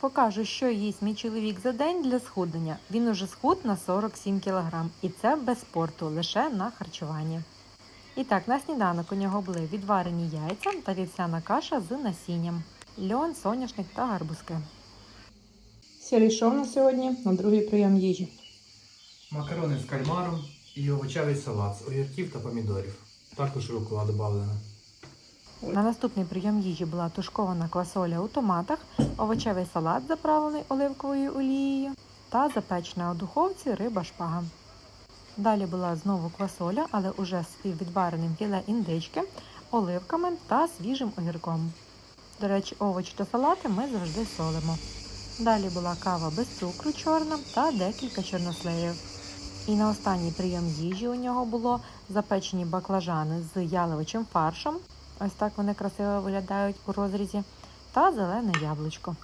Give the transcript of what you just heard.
Покажу, що їсть мій чоловік за день для схуднення. Він уже схуд на 47 кг. І це без спорту, лише на харчуванні. І так, на сніданок у нього були відварені яйця та вівсяна каша з насінням, льон, соняшник та гарбузки. Сірий шов на сьогодні на другий прийом їжі. Макарони з кальмаром і овочевий салат з огірків та помідорів. Також рукола додавлена. На наступний прийом їжі була тушкована квасоля у томатах, овочевий салат, заправлений оливковою олією та запечена у духовці риба шпага. Далі була знову квасоля, але уже з відвареним філе індички, оливками та свіжим огірком. До речі, овочі та салати ми завжди солимо. Далі була кава без цукру чорна та декілька чорнослеїв. І на останній прийом їжі у нього було запечені баклажани з яловичим фаршем. Ось так вони красиво виглядають у розрізі. Та зелене яблучко.